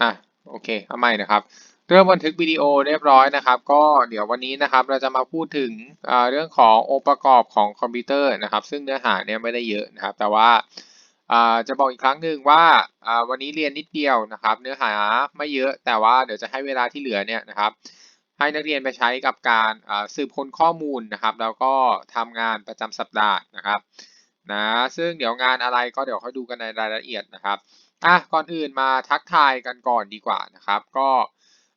อะโอเคเอาใหม่นะครับ เริ่มบันทึกวิดีโอเรียบร้อยนะครับ ก็เดี๋ยววันนี้นะครับเราจะมาพูดถึงเรื่องขององค์ประกอบของคอมพิวเตอร์นะครับ ซึ่งเนื้อหาเนี่ยไม่ได้เยอะนะครับ แต่ว่าาจะบอกอีกครั้งหนึ่งว่าาวันนี้เรียนนิดเดียวนะครับ เนื้อหาไม่เยอะแต่ว่าเดี๋ยวจะให้เวลาที่เหลือเนี่ยนะครับ ให้นักเรียนไปใช้กับการาสืบค้นข้อมูลนะครับ แล้วก็ทำงานประจำสัปดาห์นะครับนะซึ่งเดี๋ยวงานอะไรก็เดี๋ยวค่อยดูกันในรายละเอียดนะครับ อะก่อนอื่นมาทักทายกันก่อนดีกว่านะครับ ก็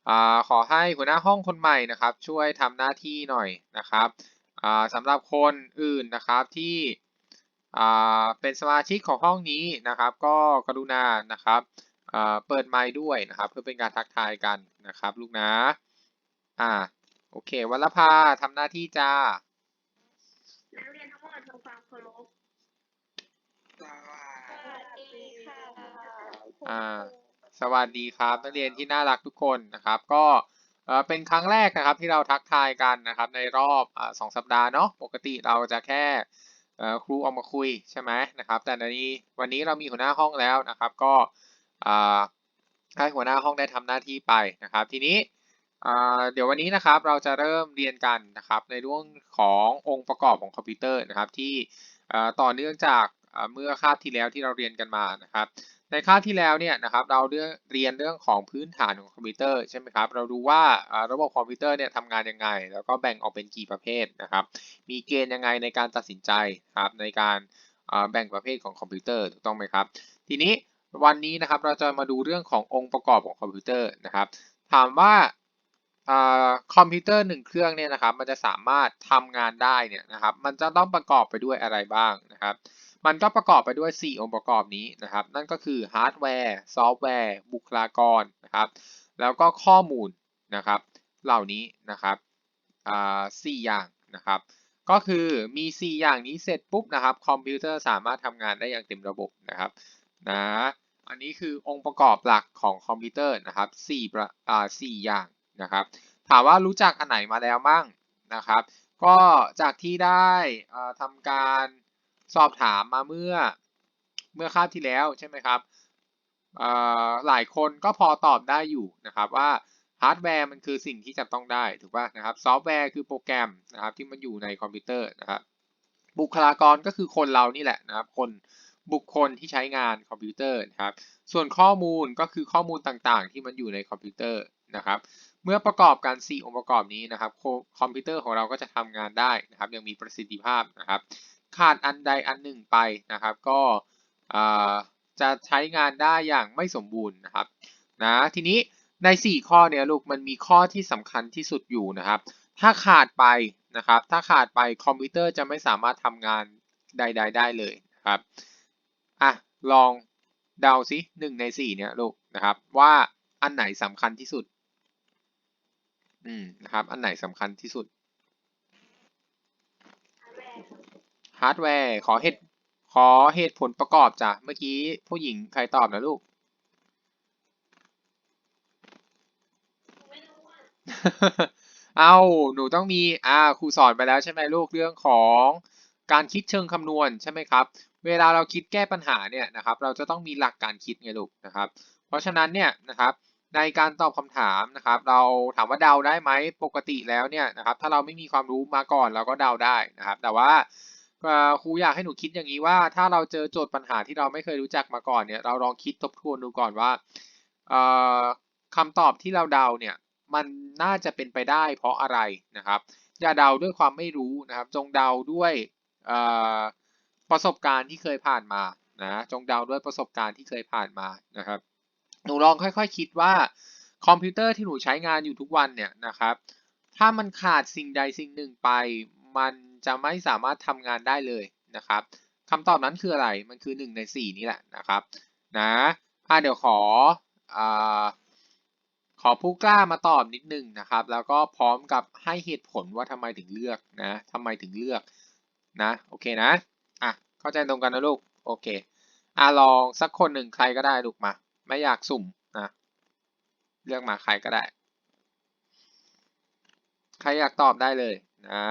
อ่าขอให้หัวหน้าห้องคนใหม่นะครับ ช่วยทำหน้าที่หน่อยนะครับอ่าสำหรับคนอื่นนะครับที่อ่าเป็นสมาชิกของห้องนี้นะครับ ก็กรุณานะครับอ่าเปิดไมค์ด้วยนะครับ เพื่อเป็นการทักทายกันนะครับ ลูกนะอ่าโอเควัลภาทำหน้าที่จ้านักเรียนทั้งหมดทำความเคารพสวัสดีค่ะ อ่าสวัสดีครับนักเรียนที่น่ารักทุกคนนะครับ ก็เป็นครั้งแรกนะครับที่เราทักทายกันนะครับ ในรอบสองสัปดาห์เนาะปกติเราจะแค่ครูออกมาคุยใช่ไหมนะครับ แต่ในนี้วันนี้เรามีหัวหน้าห้องแล้วนะครับ ก็ให้หัวหน้าห้องได้ทำหน้าที่ไปนะครับ ทีนี้เดี๋ยววันนี้นะครับเราจะเริ่มเรียนกันนะครับ ในเรื่องขององค์ประกอบของคอมพิวเตอร์นะครับที่ต่อเนื่องจากเมื่อคาบที่แล้วที่เราเรียนกันมานะครับ ในคาบที่แล้วเนี่ยนะครับเราเรื่องเรียนเรื่องของพื้นฐานของคอมพิวเตอร์ใช่ไหมครับเราดูว่าระบบคอมพิวเตอร์เนี่ยทำงานยังไง แล้วก็แบ่งออกเป็นกี่ประเภทนะครับมีเกณฑ์ยังไงในการตัดสินใจครับในการแบ่งประเภทของคอมพิวเตอร์ถูกต้องไหมครับ ทีนี้วันนี้นะครับเราจะมาดูเรื่องขององค์ประกอบของคอมพิวเตอร์นะครับ ถามว่าอ่าคอมพิวเตอร์หนึ่งเครื่องเนี่ยนะครับมันจะสามารถทำงานได้เนี่ยนะครับมันจะต้องประกอบไปด้วยอะไรบ้างนะครับ มันก็ประกอบไปด้วย 4 องค์ประกอบนี้นะครับ นั่นก็คือฮาร์ดแวร์ซอฟต์แวร์ บุคลากรนะครับ แล้วก็ข้อมูลนะครับ เหล่านี้นะครับอ่าสี่อย่างนะครับ ก็คือมี 4 อย่างนี้เสร็จปุ๊บนะครับ คอมพิวเตอร์สามารถทำงานได้อย่างเต็มระบบนะครับนะอันนี้คือองค์ประกอบหลักของคอมพิวเตอร์นะครับ4ประอ่า4อย่างนะครับ ถามว่ารู้จักอันไหนมาแล้วมั่งนะครับ ก็จากที่ได้อ่าทำการ สอบถามมาเมื่อเมื่อคาบที่แล้วใช่ไหมครับหลายคนก็พอตอบได้อยู่นะครับว่าฮาร์ดแวร์มันคือสิ่งที่จับต้องได้ถูกป่ะนะครับซอฟต์แวร์คือโปรแกรมนะครับที่มันอยู่ในคอมพิวเตอร์นะครับบุคลากรก็คือคนเรานี่แหละนะครับคนบุคคลที่ใช้งานคอมพิวเตอร์นะครับส่วนข้อมูลก็คือข้อมูลต่างๆ ที่มันอยู่ในคอมพิวเตอร์นะครับเมื่อประกอบกัน4องค์ประกอบนี้นะครับคคอมพิวเตอร์ของเราก็จะทำงานได้นะครับยังมีประสิทธิภาพนะครับ ขาดอันใดอันหนึ่งไปนะครับ ก็จะใช้งานได้อย่างไม่สมบูรณ์นะครับนะทีนี้ใน 4 ข้อเนี่ยลูกมันมีข้อที่สำคัญที่สุดอยู่นะครับ ถ้าขาดไปนะครับ ถ้าขาดไปคอมพิวเตอร์จะไม่สามารถทำงานใด ๆ ได้เลยครับอะลองเดาสิหนึ่งในสี่เนี่ยลูกนะครับ ว่าอันไหนสำคัญที่สุดอืมนะครับอันไหนสำคัญที่สุด ฮาร์ดแวร์ขอเหตุขอเหตุผลประกอบจ้ะเมื่อกี้ผู้หญิงใครตอบนะลูก เอาหนูต้องมีอ่าครูสอนไปแล้วใช่ไหมลูกเรื่องของการคิดเชิงคำนวณใช่ไหมครับ เวลาเราคิดแก้ปัญหาเนี่ยนะครับ เราจะต้องมีหลักการคิดไงลูกนะครับ เพราะฉะนั้นเนี่ยนะครับในการตอบคำถามนะครับ เราถามว่าเดาได้ไหมปกติแล้วเนี่ยนะครับ ถ้าเราไม่มีความรู้มาก่อนเราก็เดาได้นะครับ แต่ว่า ครูอยากให้หนูคิดอย่างนี้ว่า ถ้าเราเจอโจทย์ปัญหาที่เราไม่เคยรู้จักมาก่อนเนี่ย เราลองคิดทบทวนดูก่อนว่าเอ่อคำตอบที่เราเดาเนี่ยมันน่าจะเป็นไปได้เพราะอะไรนะครับ อย่าเดาด้วยความไม่รู้นะครับ จงเดาด้วยประสบการณ์ที่เคยผ่านมานะจงเดาด้วยประสบการณ์ที่เคยผ่านมานะครับ หนูลองค่อยๆคิดว่าคอมพิวเตอร์ที่หนูใช้งานอยู่ทุกวันเนี่ยนะครับ ถ้ามันขาดสิ่งใดสิ่งหนึ่งไปมัน จะไม่สามารถทำงานได้เลยนะครับคำตอบนั้นคืออะไร มันคือ 1 ใน 4 นี่แหละนะครับนะอะเดี๋ยวขออขอผู้กล้ามาตอบนิดนึงนะครับ แล้วก็พร้อมกับให้เหตุผลว่าทำไมถึงเลือกนะทำไมถึงเลือกนะโอเคนะอะเข้าใจตรงกันนะลูกโอเคอะลองสักคนหนึ่งใครก็ได้ลูกมา ไม่อยากสุ่มนะเลือกมาใครก็ได้ ใครอยากตอบได้เลยนะ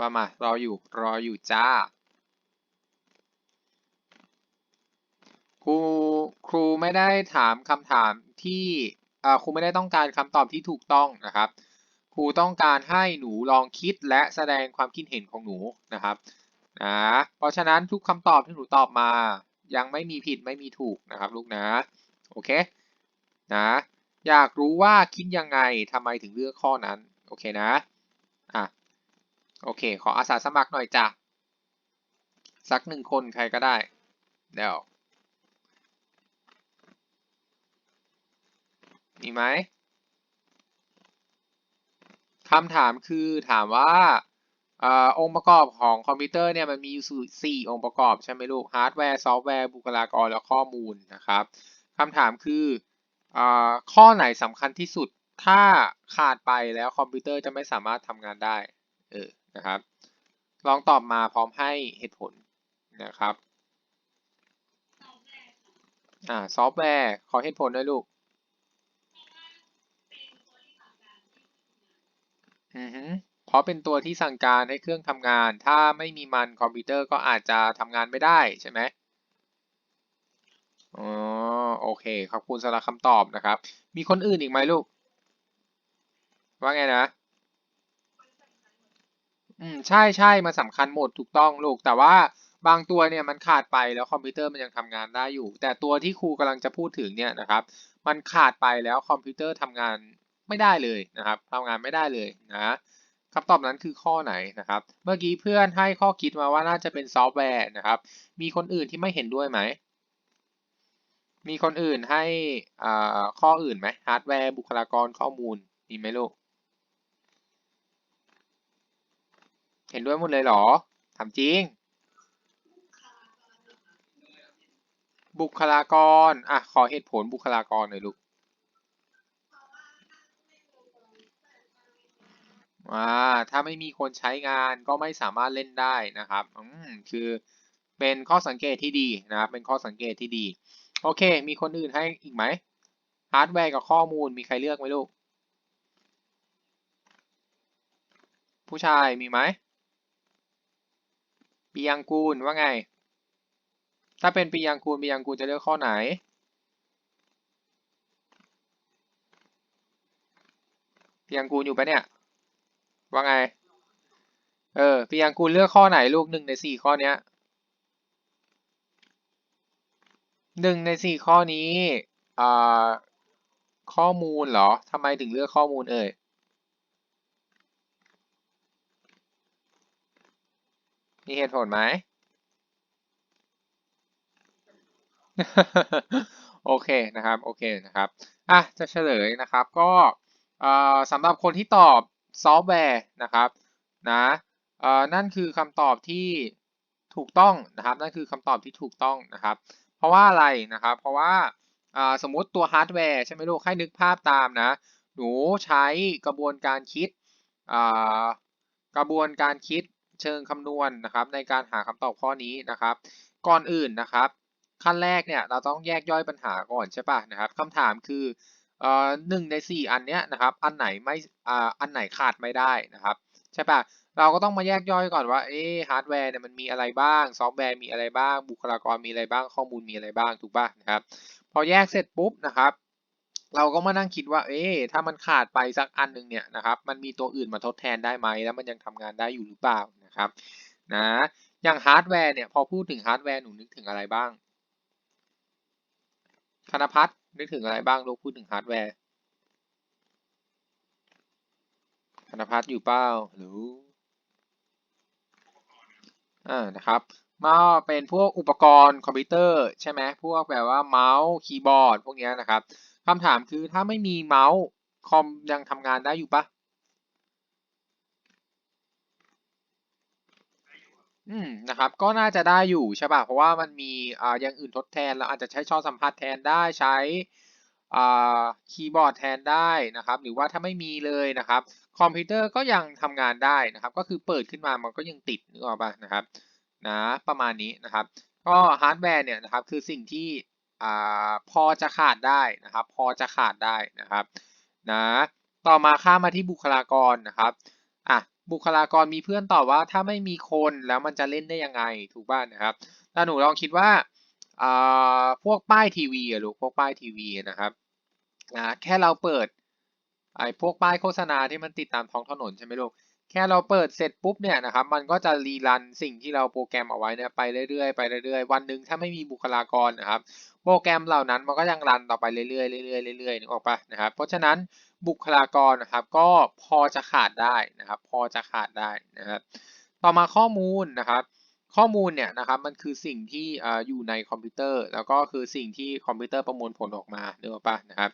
ว่ามารออยู่รออยู่จ้าครูครูไม่ได้ถามคำถามที่อ่าครูไม่ได้ต้องการคำตอบที่ถูกต้องนะครับ ครูต้องการให้หนูลองคิดและแสดงความคิดเห็นของหนูนะครับนะเพราะฉะนั้นทุกคำตอบที่หนูตอบมา ยังไม่มีผิดไม่มีถูกนะครับลูกนะโอเคนะอยากรู้ว่าคิดยังไงทำไมถึงเลือกข้อนั้นโอเคนะอะ โอเค ขออาสาสมัครหน่อยจ้ะ สักหนึ่งคนใครก็ได้ เดี๋ยว มีไหมคำถามคือถามว่าอ่อองค์ประกอบของคอมพิวเตอร์เนี่ยมันมีอยู่สี่องค์ประกอบ ใช่ไหมลูก ฮาร์ดแวร์ ซอฟต์แวร์ บุคลากร และข้อมูลนะครับคำถามคืออ่อข้อไหนสำคัญที่สุด ถ้าขาดไปแล้วคอมพิวเตอร์จะไม่สามารถทำงานได้ เออ นะครับ ลองตอบมาพร้อมให้เหตุผลนะครับอ่าซอฟต์แวร์ขอเหตุผลด้วยลูกอือฮึเพราะเป็นตัวที่สั่งการให้เครื่องทำงาน ถ้าไม่มีมันคอมพิวเตอร์ก็อาจจะทำงานไม่ได้ใช่ไหมอ๋อโอเค ขอบคุณสำหรับคำตอบนะครับ มีคนอื่นอีกไหมลูก ว่าไงนะ อืมใช่ใช่มันสำคัญหมดถูกต้องลูก แต่ว่าบางตัวเนี่ยมันขาดไปแล้วคอมพิวเตอร์มันยังทำงานได้อยู่ แต่ตัวที่ครูกำลังจะพูดถึงเนี่ยนะครับ มันขาดไปแล้วคอมพิวเตอร์ทำงานไม่ได้เลยนะครับทำงานไม่ได้เลยนะคำตอบนั้นคือข้อไหนนะครับ เมื่อกี้เพื่อนให้ข้อคิดมาว่าน่าจะเป็นซอฟต์แวร์นะครับ มีคนอื่นที่ไม่เห็นด้วยไหม มีคนอื่นให้อ่าข้ออื่นไหมฮาร์ดแวร์บุคลากรข้อมูลมีไหมลูก เห็นด้วยหมดเลยเหรอถามจริง บุคลากร อะ ขอเหตุผลบุคลากรหน่อยลูกอ่าถ้าไม่มีคนใช้งานก็ไม่สามารถเล่นได้นะครับ อืม คือเป็นข้อสังเกตที่ดีนะครับ เป็นข้อสังเกตที่ดี โอเค มีคนอื่นให้อีกไหม ฮาร์ดแวร์กับข้อมูลมีใครเลือกไหมลูก ผู้ชายมีไหม ปียังกูลว่าไง ถ้าเป็นปียังกูลปียังกูลจะเลือกข้อไหน ปียังกูลอยู่ปะเนี่ย ว่าไง เออปียังกูลเลือกข้อไหนลูกหนึ่งในสี่ข้อเนี้ยหนึ่งในสี่ข้อนี้ อ่า ข้อมูลเหรอทำไมถึงเลือกข้อมูลเอ่ย มีเหตุผลไหม โอเคนะครับ โอเคนะครับ อะ จะเฉลยนะครับ ก็สำหรับคนที่ตอบซอฟต์แวร์นะครับ นะเอ่อนั่นคือคำตอบที่ถูกต้องนะครับ นั่นคือคำตอบที่ถูกต้องนะครับ เพราะว่าอะไรนะครับ เพราะว่าสมมติตัวฮาร์ดแวร์ใช่ไหมลูก ให้นึกภาพตามนะ หนูใช้กระบวนการคิดกระบวนการคิด เชิงคำนวณนะครับ ในการหาคำตอบข้อนี้นะครับ ก่อนอื่นนะครับ ขั้นแรกเนี่ยเราต้องแยกย่อยปัญหาก่อนใช่ป่ะนะครับคำถามคือเอ่อหนึ่งในสี่อันเนี้ยนะครับ อันไหนไม่อ่าอันไหนขาดไม่ได้นะครับใช่ป่ะเราก็ต้องมาแยกย่อยก่อนว่าเอ๊ฮาร์ดแวร์เนี่ยมันมีอะไรบ้าง ซอฟต์แวร์มีอะไรบ้าง บุคลากรมีอะไรบ้าง ข้อมูลมีอะไรบ้างถูกป่ะนะครับ พอแยกเสร็จปุ๊บนะครับ เราก็มานั่งคิดว่าเอ๊ถ้ามันขาดไปสักอันหนึ่งเนี่ยนะครับ มันมีตัวอื่นมาทดแทนได้ไหมแล้วมันยังทำงานได้อยู่หรือเปล่า นะครับนะอย่างฮาร์ดแวร์เนี่ยพอพูดถึงฮาร์ดแวร์หนูนึกถึงอะไรบ้างธนพัฒน์นึกถึงอะไรบ้างลูกพูดถึงฮาร์ดแวร์ธนพัฒน์อยู่เปล่าหรืออ่านะครับมาเป็นพวกอุปกรณ์คอมพิวเตอร์ใช่ไหมพวกแบบว่าเมาส์คีย์บอร์ดพวกนี้นะครับคำถามคือถ้าไม่มีเมาส์คอมยังทำงานได้อยู่ปะ อืมนะครับก็น่าจะได้อยู่ใช่ป่ะเพราะว่ามันมีอ่าอย่างอื่นทดแทนเราอาจจะใช้จอสัมผัสแทนได้ใช้อ่าคีย์บอร์ดแทนได้นะครับ หรือว่าถ้าไม่มีเลยนะครับ คอมพิวเตอร์ก็ยังทำงานได้นะครับ ก็คือเปิดขึ้นมามันก็ยังติดนึกออกป่ะนะครับนะประมาณนี้นะครับ ก็ฮาร์ดแวร์เนี่ยนะครับคือสิ่งที่อ่าพอจะขาดได้นะครับ พอจะขาดได้นะครับนะต่อมาข้ามาที่บุคลากรนะครับ บุคลากรมีเพื่อนตอบว่าถ้าไม่มีคนแล้วมันจะเล่นได้ยังไงถูกป่ะนนะครับถ้าหนูลองคิดว่าอ่าพวกป้ายทีวีอะลูกพวกป้ายทีวีนะครับนะแค่เราเปิดไอ้พวกป้ายโฆษณาที่มันติดตามท้องถนนใช่ไหมลูกแค่เราเปิดเสร็จปุ๊บเนี่ยนะครับมันก็จะรีรันสิ่งที่เราโปรแกรมเอาไว้เนี่ยไปเรื่อยๆไปเรื่อยๆวันหนึ่งถ้าไม่มีบุคลากรนะครับ โปรแกรมเหล่านั้นมันก็ยังรันต่อไปเรื่อยๆเรื่อยๆเรื่อยๆนึกออกปะนะครับเพราะฉะนั้น บุคลากรนะครับ ก็พอจะขาดได้นะครับ พอจะขาดได้นะครับ ต่อมาข้อมูลนะครับ ข้อมูลเนี่ยนะครับมันคือสิ่งที่อยู่ในคอมพิวเตอร์ แล้วก็คือสิ่งที่คอมพิวเตอร์ประมวลผลออกมานึกออกปะนะครับ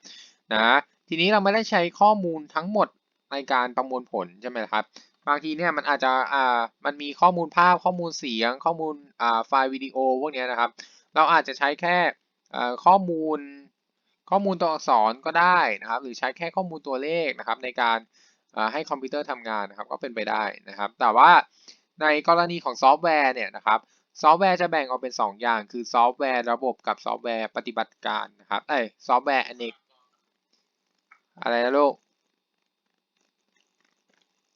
นะทีนี้เราไม่ได้ใช้ข้อมูลทั้งหมดในการประมวลผลใช่ไหมครับบางทีเนี่ยมันอาจจะอ่ามันมีข้อมูลภาพข้อมูลเสียง ข้อมูลอ่าไฟล์วิดีโอพวกเนี้ยนะครับ เราอาจจะใช้แค่อ่อข้อมูล ข้อมูลตัวอักษรก็ได้นะครับ หรือใช้แค่ข้อมูลตัวเลขนะครับ ในการให้คอมพิวเตอร์ทำงานนะครับก็เป็นไปได้นะครับ แต่ว่าในกรณีของซอฟต์แวร์เนี่ยนะครับซอฟต์แวร์จะแบ่งออกเป็น 2 อย่าง คือซอฟต์แวร์ระบบกับซอฟต์แวร์ปฏิบัติการนะครับเอ้ซอฟต์แวร์อเนกอะไรนะลูก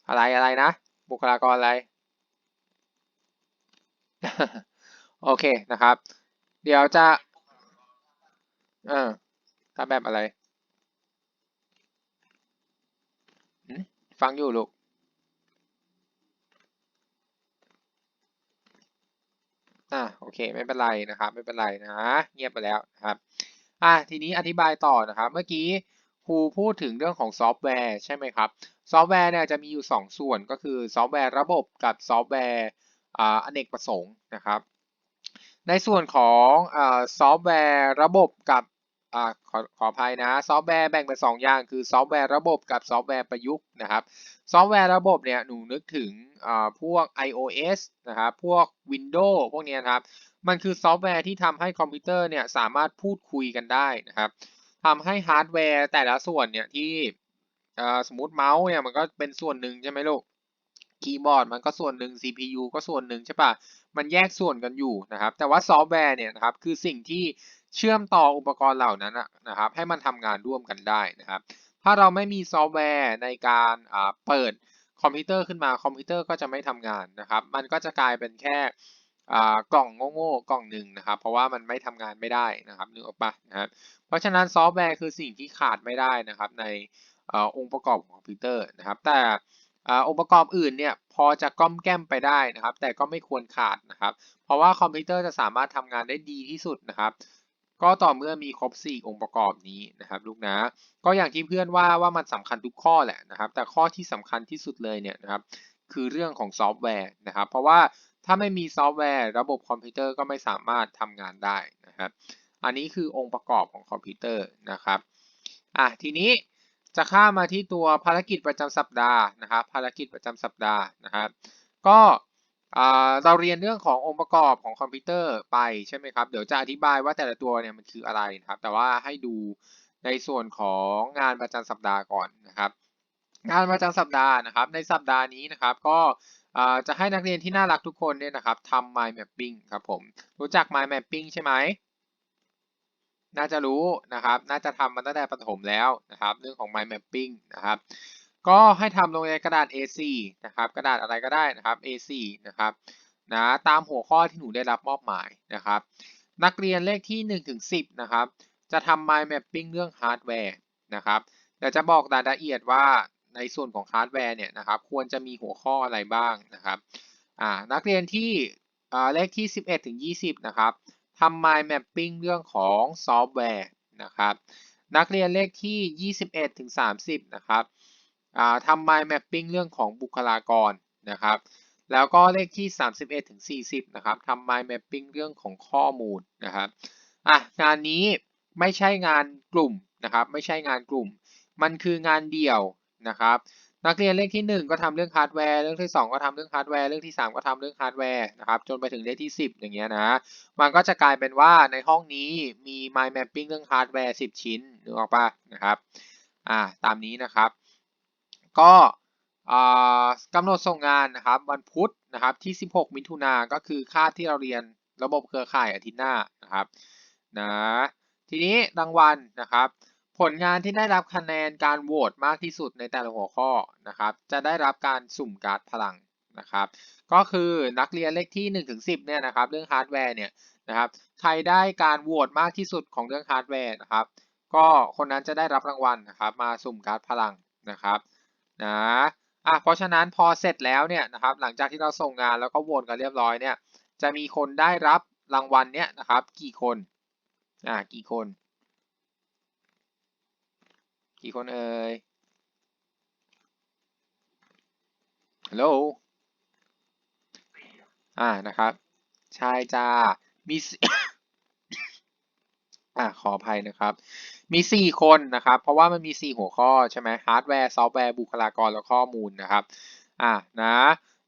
อะไรอะไรนะ บุคลากรอะไร โอเคนะครับ เดี๋ยวจะเออ ถ้าแบบอะไรฟังอยู่ลูกอะโอเคไม่เป็นไรนะครับไม่เป็นไรนะ เงียบไปแล้วนะครับอะทีนี้อธิบายต่อนะครับ เมื่อกี้ครูพูดถึงเรื่องของซอฟต์แวร์ใช่ไหมครับ ซอฟต์แวร์เนี่ยจะมีอยู่ 2 ส่วนก็คือซอฟต์แวร์ระบบกับซอฟต์แวร์อ่าอเนกประสงค์นะครับ ในส่วนของอ่าซอฟต์แวร์ระบบกับ อ่าขอขออภัยนะซอฟต์แวร์แบ่งเป็น2อย่าง คือซอฟต์แวร์ระบบกับซอฟต์แวร์ประยุกต์นะครับ ซอฟต์แวร์ระบบเนี่ยหนูนึกถึงอ่าพวก iOS นะครับพวก Windows พวกเนี้ยนะครับ มันคือซอฟต์แวร์ที่ทำให้คอมพิวเตอร์เนี่ยสามารถพูดคุยกันได้นะครับทำให้ฮาร์ดแวร์แต่ละส่วนเนี่ยที่อ่าสมมติเมาส์เนี่ยมันก็เป็นส่วนหนึ่งใช่ไหมลูกคีย์บอร์ดมันก็ส่วนหนึ่ง CPU ก็ส่วนหนึ่งใช่ปะมันแยกส่วนกันอยู่นะครับ แต่ว่าซอฟต์แวร์เนี่ยนะครับคือสิ่งที่ เชื่อมต่ออุปกรณ์เหล่านั้นนะครับให้มันทำงานร่วมกันได้นะครับ ถ้าเราไม่มีซอฟต์แวร์ในการเปิดคอมพิวเตอร์ขึ้นมาคอมพิวเตอร์ก็จะไม่ทำงานนะครับ มันก็จะกลายเป็นแค่กล่องโง่ๆกล่องหนึ่งนะครับ เพราะว่ามันไม่ทำงานไม่ได้นะครับนึกออกปะนะครับ เพราะฉะนั้นซอฟต์แวร์คือสิ่งที่ขาดไม่ได้นะครับในอองค์ประกอบของคอมพิวเตอร์นะครับ แต่องค์ประกอบอื่นเนี่ยพอจะก้อมแก้มไปได้นะครับ แต่ก็ไม่ควรขาดนะครับ เพราะว่าคอมพิวเตอร์จะสามารถทำงานได้ดีที่สุดนะครับ ก็ต่อเมื่อมีครบ 4 องค์ประกอบนี้นะครับลูกนะก็อย่างที่เพื่อนว่าว่ามันสำคัญทุกข้อแหละนะครับ แต่ข้อที่สำคัญที่สุดเลยเนี่ยนะครับคือเรื่องของซอฟต์แวร์นะครับ เพราะว่าถ้าไม่มีซอฟต์แวร์ ระบบคอมพิวเตอร์ก็ไม่สามารถทำงานได้นะครับ อันนี้คือองค์ประกอบของคอมพิวเตอร์นะครับอะทีนี้จะข้ามาที่ตัวภารกิจประจำสัปดาห์นะครับ ภารกิจประจำสัปดาห์นะครับ ก็ เราเรียนเรื่องขององค์ประกอบของคอมพิวเตอร์ไปใช่ไหมครับ เดี๋ยวจะอธิบายว่าแต่ละตัวเนี่ยมันคืออะไรนะครับ แต่ว่าให้ดูในส่วนของงานประจำสัปดาห์ก่อนนะครับ งานประจำสัปดาห์นะครับ ในสัปดาห์นี้นะครับ ก็จะให้นักเรียนที่น่ารักทุกคนเนี่ยนะครับทำ mind mapping ครับผม รู้จัก mind mapping ใช่ไหมน่าจะรู้นะครับ น่าจะทำมาตั้งแต่ประถมแล้วนะครับ เรื่องของ mind mapping นะครับ ก็ให้ทำลงในกระดาษ A4 นะครับ กระดาษอะไรก็ได้นะครับ A4 นะครับนะตามหัวข้อที่หนูได้รับมอบหมายนะครับ นักเรียนเลขที่1ถึง10 นะครับ จะทำ mind mapping เรื่องฮาร์ดแวร์นะครับเดี๋ยวจะบอกรายละเอียดว่าในส่วนของฮาร์ดแวร์เนี่ยนะครับ ควรจะมีหัวข้ออะไรบ้างนะครับอ่านักเรียนที่อ่าเลขที่ 11ถึง20 นะครับทำ mind mapping เรื่องของซอฟต์แวร์นะครับ นักเรียนเลขที่ 21ถึง30 นะครับ ทำ mind mapping เรื่องของบุคลากรนะครับ แล้วก็เลขที่ 31ถึง40 นะครับทำ mind mapping เรื่องของข้อมูลนะครับอะงานนี้ไม่ใช่งานกลุ่มนะครับ ไม่ใช่งานกลุ่ม มันคืองานเดี่ยวนะครับ นักเรียนเลขที่ 1 ก็ทำเรื่องฮาร์ดแวร์เรื่องที่ 2 ก็ทำเรื่องฮาร์ดแวร์เรื่องที่ 3 ก็ทำเรื่องฮาร์ดแวร์นะครับจนไปถึงเลขที่ 10 อย่างเงี้ยนะมันก็จะกลายเป็นว่าในห้องนี้มี mind mapping เรื่องฮาร์ดแวร์10 ชิ้นนึกออกปะนะครับอ่าตามนี้นะครับ ก็กำหนดส่งงานนะครับวันพุธนะครับที่ 16 มิถุนาก็คือค่าที่เราเรียนระบบเครือข่ายอาทิตย์หน้านะครับนะทีนี้รางวัลนะครับ ผลงานที่ได้รับคะแนนการโหวตมากที่สุดในแต่ละหัวข้อนะครับ จะได้รับการสุ่มการ์ดพลังนะครับ ก็คือนักเรียนเลขที่1นถึงสิเนี่ยนะครับ เรื่องฮาร์ดแวร์เนี่ยนะครับใครได้การโหวตมากที่สุดของเรื่องฮาร์ดแวร์นะครับ ก็คนนั้นจะได้รับรางวัลนะครับ มาสุ่มการ์ดพลังนะครับ นะอะเพราะฉะนั้นพอเสร็จแล้วเนี่ยนะครับหลังจากที่เราส่งงานแล้วก็โหวตกันเรียบร้อยเนี่ยจะมีคนได้รับรางวัลเนี่ยนะครับกี่คนอ่ากี่คน กี่คนเอ่ยฮัลโหลอ่านะครับใช่จ้ามีอ่าขออภัยนะครับ มีสี่คนนะครับ เพราะว่ามันมีสี่หัวข้อใช่ไหมฮาร์ดแวร์ ซอฟต์แวร์ บุคลากร และข้อมูลนะครับ อ่านะ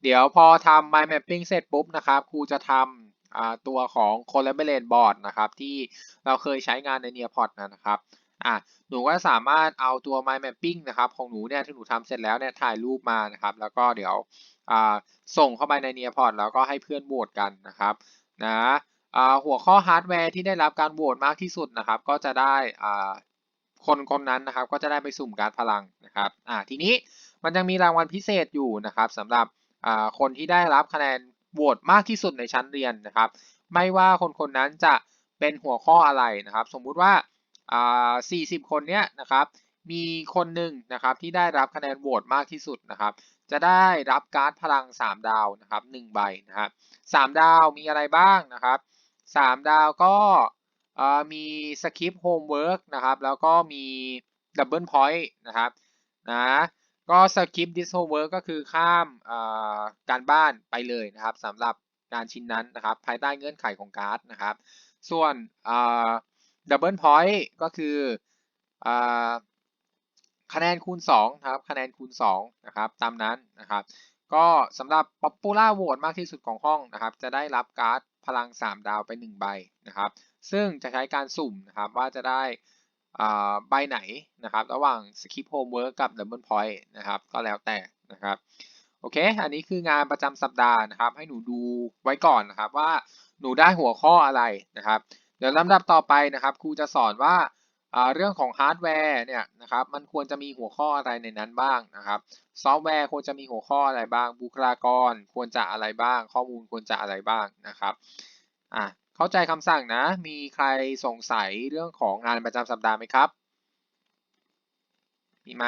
เดี๋ยวพอทำ mind mapping เสร็จปุ๊บนะครับ ครูจะทำอ่าตัวของ collaborate board นะครับ ที่เราเคยใช้งานใน Nearpod นะครับ อะ หนูก็สามารถเอาตัว mind mapping นะครับ ของหนูเนี่ยที่หนูทำเสร็จแล้วเนี่ยถ่ายรูปมานะครับ แล้วก็เดี๋ยวอ่าส่งเข้าไปใน Nearpod แล้วก็ให้เพื่อนโหวตกันนะครับ นะ หัวข้อฮาร์ดแวร์ที่ได้รับการโหวตมากที่สุดนะครับ ก็จะได้คนคนนั้นนะครับ ก็จะได้ไปสุ่มการพลังนะครับทีนี้มันยังมีรางวัลพิเศษอยู่นะครับสำหรับคนที่ได้รับคะแนนโหวตมากที่สุดในชั้นเรียนนะครับ ไม่ว่าคนคนนั้นจะเป็นหัวข้ออะไรนะครับ สมมุติว่าอ่า40 คนเนี้ยนะครับ มีคนหนึ่งนะครับที่ได้รับคะแนนโหวตมากที่สุดนะครับ จะได้รับการ์ดพลัง 3 ดาวนะครับ1ใบนะครับ3ดาวมีอะไรบ้างนะครับ 3ดาวก็มีสคริปต์โฮมเวิร์กนะครับ แล้วก็มีดับเบิลพอยต์นะครับนะก็สคริปต์ดิสโฮมเวิร์กก็คือข้ามการบ้านไปเลยนะครับสำหรับงานชิ้นนั้นนะครับ ภายใต้เงื่อนไขของการ์ดนะครับ ส่วนดับเบิลพอยต์ก็คืออคะแนนคูณ2นะครับคะแนนคูณ2นะครับตามนั้นนะครับ ก็สำหรับ Popular Vote มากที่สุดของห้องนะครับ จะได้รับการ์ดพลัง 3 ดาวไป 1 ใบนะครับ ซึ่งจะใช้การสุ่มนะครับว่าจะได้อ่าใบไหนนะครับระหว่าง Skip Homework กับ Double Point นะครับก็แล้วแต่นะครับโอเค อันนี้คืองานประจำสัปดาห์นะครับ ให้หนูดูไว้ก่อนนะครับว่าหนูได้หัวข้ออะไรนะครับ เดี๋ยวลำดับต่อไปนะครับครูจะสอนว่า เรื่องของฮาร์ดแวร์เนี่ยนะครับมันควรจะมีหัวข้ออะไรในนั้นบ้างนะครับ ซอฟต์แวร์ควรจะมีหัวข้ออะไรบ้าง บุคลากร ควรจะอะไรบ้าง ข้อมูลควรจะอะไรบ้างนะครับอะเข้าใจคำสั่งนะ มีใครสงสัยเรื่องของงานประจำสัปดาห์ไหมครับ มีไหม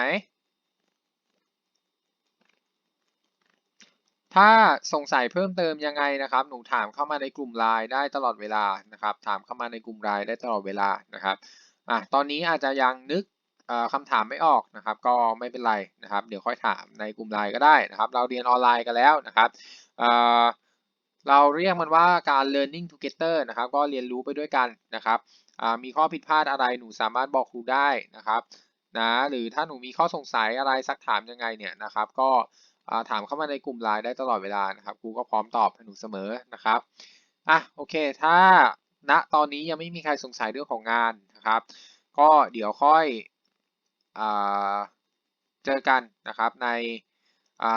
ถ้าสงสัยเพิ่มเติมยังไงนะครับ หนูถามเข้ามาในกลุ่มไลน์ได้ตลอดเวลานะครับ ถามเข้ามาในกลุ่มไลน์ได้ตลอดเวลานะครับ อะตอนนี้อาจจะยังนึกคำถามไม่ออกนะครับ ก็ไม่เป็นไรนะครับ เดี๋ยวค่อยถามในกลุ่มไลน์ก็ได้นะครับ เราเรียนออนไลน์กันแล้วนะครับเเราเรียกมันว่าการ learning together นะครับ ก็เรียนรู้ไปด้วยกันนะครับมีข้อผิดพลาดอะไรหนูสามารถบอกครูได้นะครับนะหรือถ้าหนูมีข้อสงสัยอะไรสักถามยังไงเนี่ยนะครับ ก็ถามเข้ามาในกลุ่มไลน์ได้ตลอดเวลานะครับครูก็พร้อมตอบให้หนูเสมอนะครับอะโอเค ถ้าณตอนนี้ยังไม่มีใครสงสัยเรื่องของงาน นะครับ ก็เดี๋ยวค่อยอเจอกันนะครับใน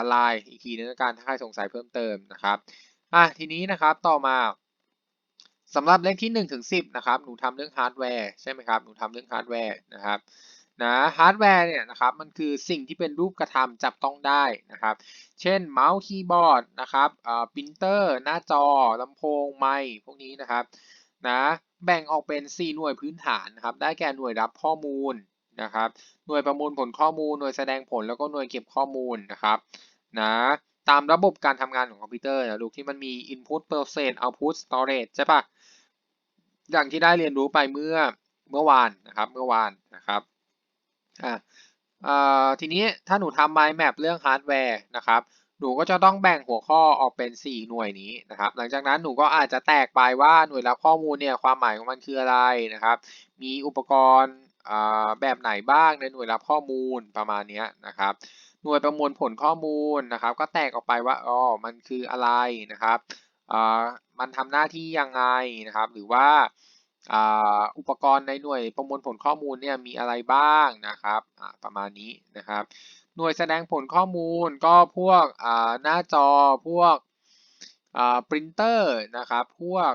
ไลน์อีกทีนึงกันถ้าใครสงสัยเพิ่มเติมนะครับอะทีนี้นะครับต่อมาสำหรับเลขที่1ถึง10นะครับหนูทำเรื่องฮาร์ดแวร์ใช่ไหมครับหนูทำเรื่องฮาร์ดแวร์นะครับนะฮาร์ดแวร์เนี่ยนะครับมันคือสิ่งที่เป็นรูปกระทำจับต้องได้นะครับ เช่นเมาส์คีย์บอร์ดนะครับอ่าปรินเตอร์หน้าจอลำโพงไมค์พวกนี้นะครับ นะแบ่งออกเป็น 4 หน่วยพื้นฐานนะครับได้แก่หน่วยรับข้อมูลนะครับหน่วยประมวลผลข้อมูล หน่วยแสดงผลแล้วก็หน่วยเก็บข้อมูลนะครับนะตามระบบการทำงานของคอมพิวเตอร์นะลูกที่มันมี input process output storage ใช่ปะอย่างที่ได้เรียนรู้ไปเมื่อเมื่อวานนะครับเมื่อวานนะครับอะเอ่อทีนี้ถ้าหนูทำ mind map เรื่องฮาร์ดแวร์นะครับ หนูก็จะต้องแบ่งหัวข้อออกเป็น 4 หน่วยนี้นะครับ หลังจากนั้นหนูก็อาจจะแตกไปว่าหน่วยรับข้อมูลเนี่ยความหมายของมันคืออะไรนะครับ มีอุปกรณ์แบบไหนบ้างในหน่วยรับข้อมูลประมาณนี้นะครับ หน่วยประมวลผลข้อมูลนะครับ ก็แตกออกไปว่าอ๋อมันคืออะไรนะครับมันทำหน้าที่ยังไงนะครับ หรือว่าอุปกรณ์ในหน่วยประมวลผลข้อมูลเนี่ยมีอะไรบ้างนะครับประมาณนี้นะครับ หน่วยแสดงผลข้อมูลก็พวกหน้าจอพวกปรินเตอร์นะครับ พวก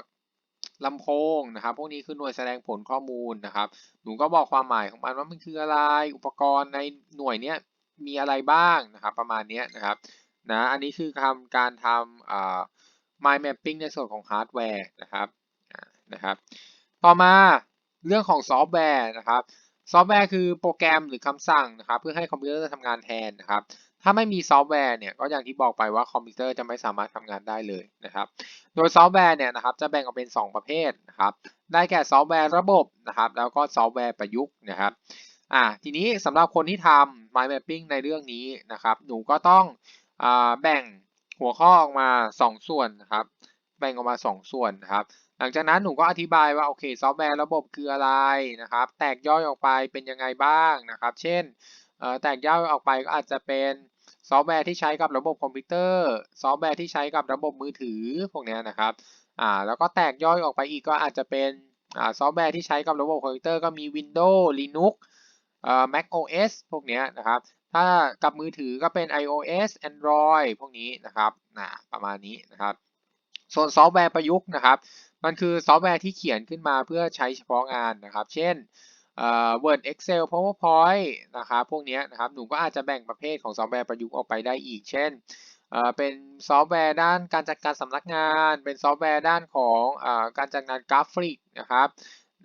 ลำโพงนะครับ พวกนี้คือหน่วยแสดงผลข้อมูลนะครับ หนูก็บอกความหมายของมันว่ามันคืออะไร อุปกรณ์ในหน่วยเนี้ยมีอะไรบ้างนะครับ ประมาณนี้นะครับนะ อันนี้คือทำการทำ mind mapping ในส่วนของฮาร์ดแวร์นะครับนะครับ ต่อมาเรื่องของซอฟต์แวร์นะครับ ซอฟต์แวร์คือโปรแกรมหรือคำสั่งนะครับเพื่อให้คอมพิวเตอร์ทำงานแทนนะครับ ถ้าไม่มีซอฟต์แวร์เนี่ยก็อย่างที่บอกไปว่าคอมพิวเตอร์จะไม่สามารถทำงานได้เลยนะครับ โดยซอฟต์แวร์เนี่ยนะครับจะแบ่งออกเป็น 2 ประเภทนะครับ ได้แก่ซอฟต์แวร์ระบบนะครับ แล้วก็ซอฟต์แวร์ประยุกต์นะครับอ่าทีนี้สำหรับคนที่ทำ mind mapping ในเรื่องนี้นะครับ หนูก็ต้องอแบ่งหัวข้อออกมา 2 ส่วนนะครับ แบ่งออกมา 2 ส่วนนะครับ ลังจากนั้นหนูก็อธิบายว่าโอเคซอฟต์แวร์ระบบคืออะไรนะครับ แตกย่อยออกไปเป็นยังไงบ้างนะครับ เช่นแตกย่อยออกไปก็อาจจะเป็นซอฟต์แวร์ที่ใช้กับระบบคอมพิวเตอร์ ซอฟต์แวร์ที่ใช้กับระบบมือถือพวกนี้นะครับอ่าแล้วก็แตกย่อยออกไปอีกก็อาจจะเป็นอ่าซอฟต์แวร์ที่ใช้กับระบบคอมพิวเตอร์ก็มี Windows Linux เอ่อ Mac OS พวกนี้นะครับ ถ้ากับมือถือก็เป็น iOS Android พวกนี้นะครับนะประมาณนี้นะครับ ส่วนซอฟต์แวร์ประยุกต์นะครับ มันคือซอฟต์แวร์ที่เขียนขึ้นมาเพื่อใช้เฉพาะงานนะครับ เช่นเอ่อ Word Excel PowerPoint นะครับพวกนี้นะครับ หนูก็อาจจะแบ่งประเภทของซอฟต์แวร์ประยุกต์ออกไปได้อีก เช่นเอ่อเป็นซอฟต์แวร์ด้านการจัดการสำนักงาน เป็นซอฟต์แวร์ด้านของเอ่อการจัดการกราฟิกนะครับ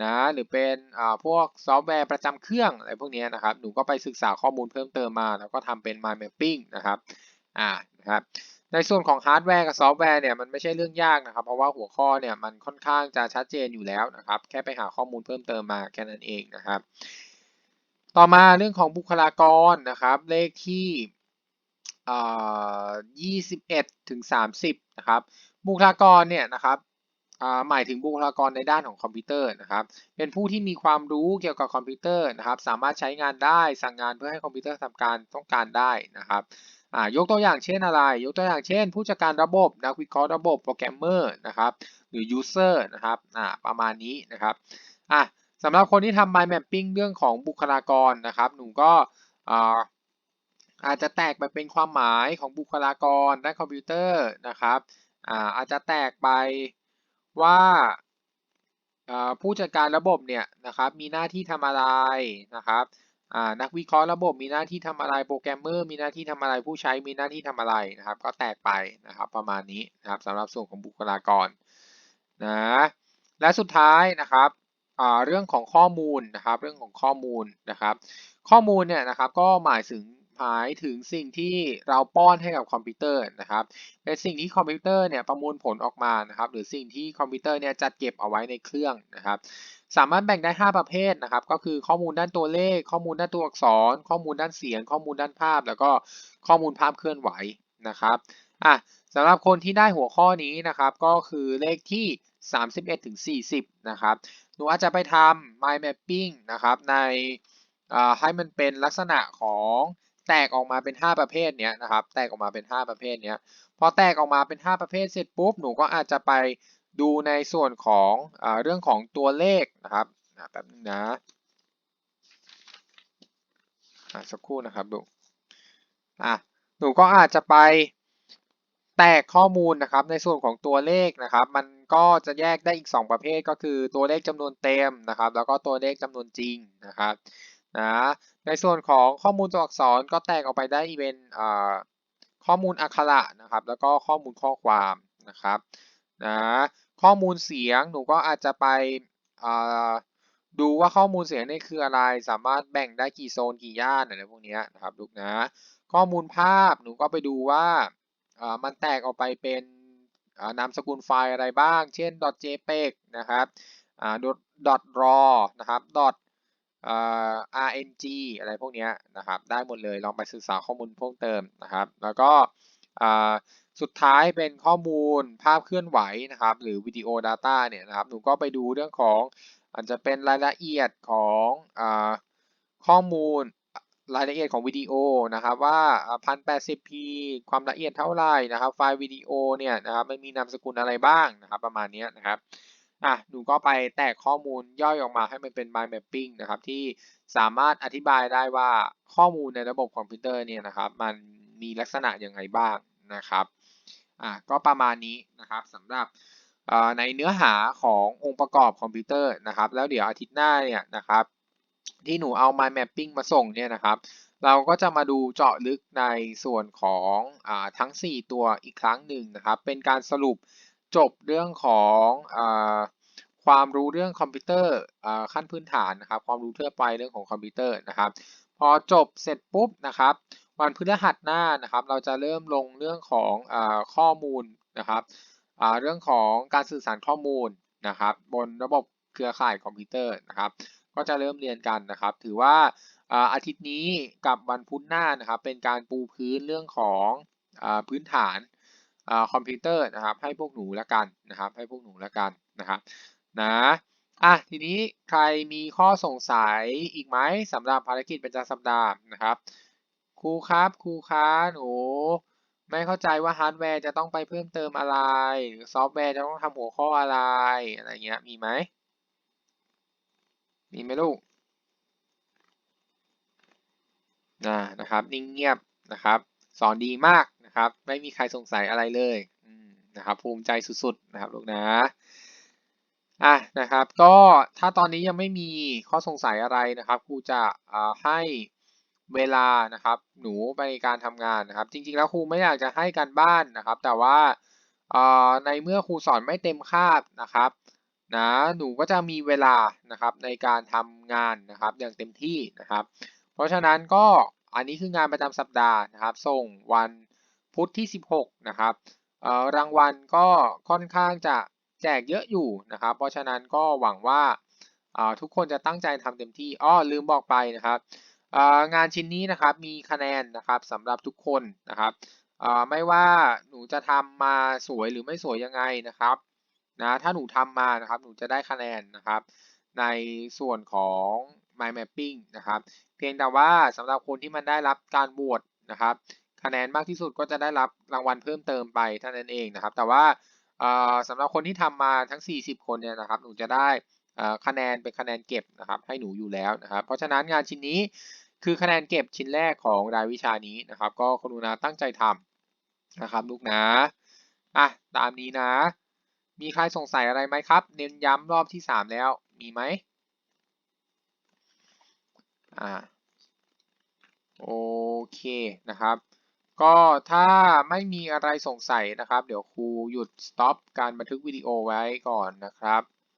นะหรือเป็นอ่าพวกซอฟต์แวร์ประจำเครื่องอะไรพวกนี้นะครับ หนูก็ไปศึกษาข้อมูลเพิ่มเติมมา แล้วก็ทำเป็น mind mapping นะครับอ่านะครับ ในส่วนของฮาร์ดแวร์กับซอฟต์แวร์เนี่ยมันไม่ใช่เรื่องยากนะครับ เพราะว่าหัวข้อเนี่ยมันค่อนข้างจะชัดเจนอยู่แล้วนะครับ แค่ไปหาข้อมูลเพิ่มเติมมาแค่นั้นเองนะครับ ต่อมาเรื่องของบุคลากรนะครับเลขที่21ถึง30นะครับบุคลากรเนี่ยนะครับหมายถึงบุคลากรในด้านของคอมพิวเตอร์นะครับ เป็นผู้ที่มีความรู้เกี่ยวกับคอมพิวเตอร์นะครับ สามารถใช้งานได้สั่งงานเพื่อให้คอมพิวเตอร์ทำการต้องการได้นะครับ อ่ายกตัวอย่างเช่นอะไร ยกตัวอย่างเช่น ผู้จัดการระบบนักวิเคราะห์ระบบโปรแกรมเมอร์นะครับหรือ user นะครับอ่าประมาณนี้นะครับอะสำหรับคนที่ทำ mind mapping เรื่องของบุคลากรนะครับหนูก็อ่าอาจจะแตกไปเป็นความหมายของบุคลากรด้านคอมพิวเตอร์นะครับอาอาจจะแตกไปว่าาผู้จัดการระบบเนี่ยนะครับมีหน้าที่ทำอะไรนะครับ นักวิเคราะห์ระบบมีหน้าที่ทำอะไรโปรแกรมเมอร์มีหน้าที่ทำอะไรผู้ใช้มีหน้าที่ทำอะไรนะครับ ก็แตกไปนะครับประมาณนี้นะครับสำหรับส่วนของบุคลากรนะและสุดท้ายนะครับเรื่องของข้อมูลนะครับ เรื่องของข้อมูลนะครับ ข้อมูลเนี่ยนะครับก็หมายถึง หมายถึงสิ่งที่เราป้อนให้กับคอมพิวเตอร์นะครับเป็นสิ่งที่คอมพิวเตอร์เนี่ยประมวลผลออกมานะครับหรือสิ่งที่คอมพิวเตอร์เนี่ยจัดเก็บเอาไว้ในเครื่องนะครับสามารถแบ่งได้ 5 ประเภทนะครับ ก็คือข้อมูลด้านตัวเลข ข้อมูลด้านตัวอักษร ข้อมูลด้านเสียง ข้อมูลด้านภาพ แล้วก็ข้อมูลภาพเคลื่อนไหวนะครับอะสำหรับคนที่ได้หัวข้อนี้นะครับ ก็คือเลขที่ 31ถึง40 นะครับ หนูอาจจะไปทำ mind mapping นะครับในให้มันเป็นลักษณะของ แตกออกมาเป็น 5 ประเภทเนี้ยนะครับ แตกออกมาเป็น 5 ประเภทเนี้ย พอแตกออกมาเป็น 5 ประเภทเสร็จปุ๊บ หนูก็อาจจะไปดูในส่วนของอเรื่องของตัวเลขนะครับแป๊บนึงนะสักครู่นะครับดูอะหนูก็อาจจะไปแตกข้อมูลนะครับในส่วนของตัวเลขนะครับ มันก็จะแยกได้อีก 2 ประเภทก็คือตัวเลขจำนวนเต็มนะครับ แล้วก็ตัวเลขจำนวนจริงนะครับ นะในส่วนของข้อมูลตัวอักษรก็แตกออกไปได้เป็นข้อมูลอักขระนะครับ แล้วก็ข้อมูลข้อความนะครับนะข้อมูลเสียงหนูก็อาจจะไปดูว่าข้อมูลเสียงนี่คืออะไร สามารถแบ่งได้กี่โซนกี่ย่านอะไรพวกนี้นะครับลูกนะ ข้อมูลภาพหนูก็ไปดูว่ามันแตกออกไปเป็นนามสกุลไฟล์อะไรบ้าง เช่น .jpeg นะครับ .raw นะครับ RNG อะไรพวกนี้นะครับ ได้หมดเลยลองไปศึกษาข้อมูลเพิ่มเติมนะครับ แล้วก็สุดท้ายเป็นข้อมูลภาพเคลื่อนไหวนะครับ หรือวิดีโอ Data เนี่ยนะครับหนูก็ไปดูเรื่องของอาจจะเป็นรายละเอียดของอข้อมูลรายละเอียดของวิดีโอนะครับว่าพันแปดสิบพีความละเอียดเท่าไหร่นะครับ ไฟล์วิดีโอเนี่ยนะครับมันมีนามสกุลอะไรบ้างนะครับ ประมาณนี้นะครับ อะหนูก็ไปแตกข้อมูลย่อยออกมาให้มันเป็น mind mapping นะครับ ที่สามารถอธิบายได้ว่าข้อมูลในระบบคอมพิวเตอร์เนี่ยนะครับ มันมีลักษณะยังไงบ้างนะครับอะก็ประมาณนี้นะครับสำหรับในเนื้อหาขององค์ประกอบคอมพิวเตอร์นะครับ แล้วเดี๋ยวอาทิตย์หน้าเนี่ยนะครับ ที่หนูเอา mind mapping มาส่งเนี่ยนะครับ เราก็จะมาดูเจาะลึกในส่วนของอทั้ง 4 ตัวอีกครั้งหนึ่งนะครับ เป็นการสรุป จบเรื่องของอความรู้เรื่องคอมพิวเตอร์ขั้นพื้นฐานนะครับ ความรู้ทั่วไปเรื่องของคอมพิวเตอร์นะครับ พอจบเสร็จปุ๊บนะครับ วันพฤหัสหน้านะครับ เราจะเริ่มลงเรื่องของอข้อมูลนะครับเรื่องของการสื่อสารข้อมูลนะครับ บนระบบเครือข่ายคอมพิวเตอร์นะครับ ก็จะเริ่มเรียนกันนะครับ ถือว่าอาอาทิตย์นี้กับวันพุธหน้านะครับ เป็นการปูพื้นเรื่องของอพื้นฐาน คอมพิวเตอร์นะครับให้พวกหนูละกันนะครับให้พวกหนูละกันนะครับนะอะทีนี้ใครมีข้อสงสัยอีกไหมสำหรับภารกิจประจำสัปดาห์นะครับครูครับครูคะหนูไม่เข้าใจว่าฮาร์ดแวร์จะต้องไปเพิ่มเติมอะไร หรือซอฟต์แวร์จะต้องทำหัวข้ออะไรอะไรเงี้ยมีไหมมีไหมลูกนะนะครับนิ่งเงียบนะครับ สอนดีมากนะครับ ไม่มีใครสงสัยอะไรเลยนะครับภูมิใจสุดๆนะครับลูกนะอะนะครับ ก็ถ้าตอนนี้ยังไม่มีข้อสงสัยอะไรนะครับครูจะให้เวลานะครับหนูไปในการทำงานนะครับ จริงๆแล้วครูไม่อยากจะให้การบ้านนะครับ แต่ว่าอ่าในเมื่อครูสอนไม่เต็มคาบนะครับนะหนูก็จะมีเวลานะครับในการทำงานนะครับอย่างเต็มที่นะครับ เพราะฉะนั้นก็ อันนี้คืองานประจำสัปดาห์นะครับ ส่งวันพุธที่ 16 นะครับเอ่อรางวัลก็ค่อนข้างจะแจกเยอะอยู่นะครับ เพราะฉะนั้นก็หวังว่าอ่าทุกคนจะตั้งใจทำเต็มที่อ้อลืมบอกไปนะครับอ่างานชิ้นนี้นะครับมีคะแนนนะครับสำหรับทุกคนนะครับอ่าไม่ว่าหนูจะทำมาสวยหรือไม่สวยยังไงนะครับนะถ้าหนูทำมานะครับหนูจะได้คะแนนนะครับ ในส่วนของ mind mapping นะครับ เพียงแต่ว่าสำหรับคนที่มันได้รับการโหวตนะครับ คะแนนมากที่สุดก็จะได้รับรางวัลเพิ่มเติมไปเท่านั้นเองนะครับ แต่ว่าเอ่อสำหรับคนที่ทำมาทั้ง 40 คนเนี่ยนะครับหนูจะได้คะแนนเป็นคะแนนเก็บนะครับให้หนูอยู่แล้วนะครับ เพราะฉะนั้นงานชิ้นนี้คือคะแนนเก็บชิ้นแรกของรายวิชานี้นะครับ ก็กรุณาตั้งใจทำนะครับลูกนะอะตามนี้นะ มีใครสงสัยอะไรไหมครับ เน้นย้ำรอบที่สามแล้วมีไหม อ่าโอเคนะครับ ก็ถ้าไม่มีอะไรสงสัยนะครับ เดี๋ยวครูหยุด stop การบันทึกวิดีโอไว้ก่อนนะครับ